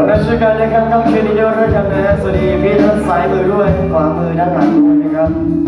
เราได้ช่วยกันนะครับค่ำคืนนี้ด้วยกันนะฮสวัสดีพี่ท่านซ้ายมือด้วยขวามือด้านหลังด้วยนะครับ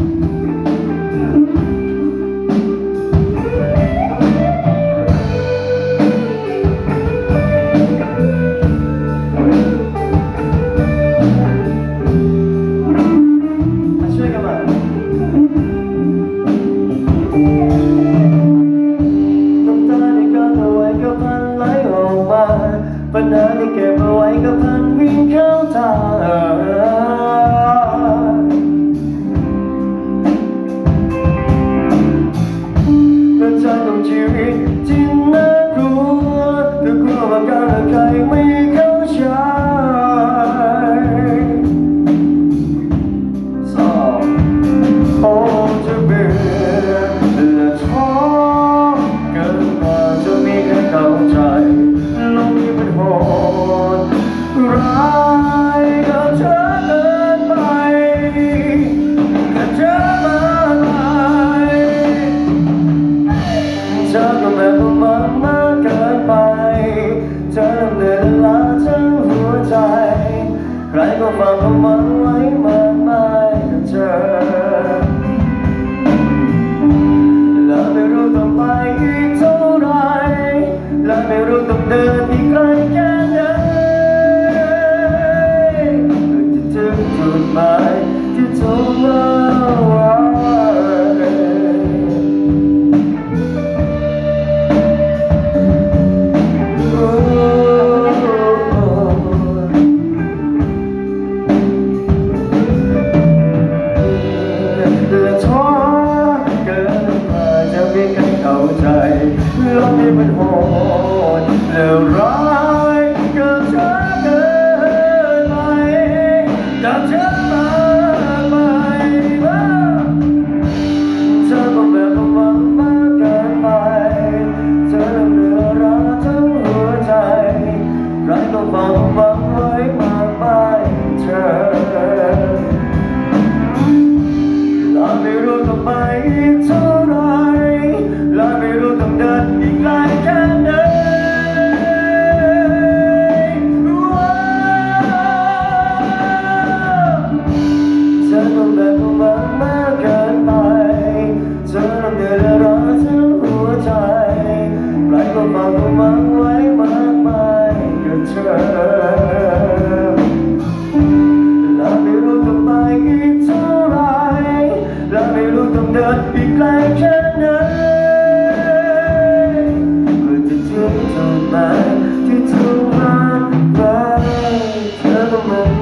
Del Rey. ที่เธอมาแบบเธอต้องมา